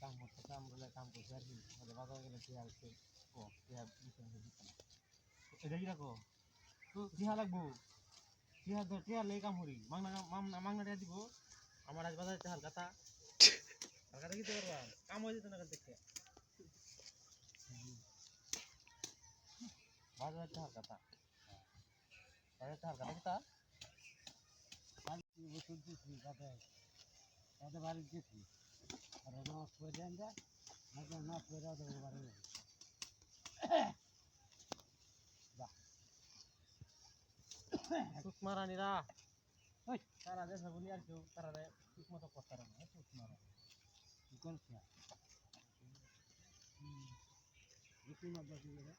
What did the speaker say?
কাম করতেছে আমরা কাম করছি আর কি। বাজার গেলে কি আর কি রাখো তো টিহা লাগবো? টিহা ধর টিহা লেগে কাম করি? মাংনা মাংনা মাংনা দিব। আমার আজ বাজারে হালকাতা। হালকাতা দিতে পারবা? কাম হয়ে যেত না কাল থেকে। বাজারে হালকাতা। বাজারে হালকাতা কিতা? তাতে বাড়ি আর নামাজ পড়ে দেন যা নাকি নামাজ পড়ে ওদের বাড়ি ওই তারা যে সগুনি আর কেউ তারা ঠিক মতো করতে পারে না সুতমারা কি করছ? হুম বেশি মজা কি করে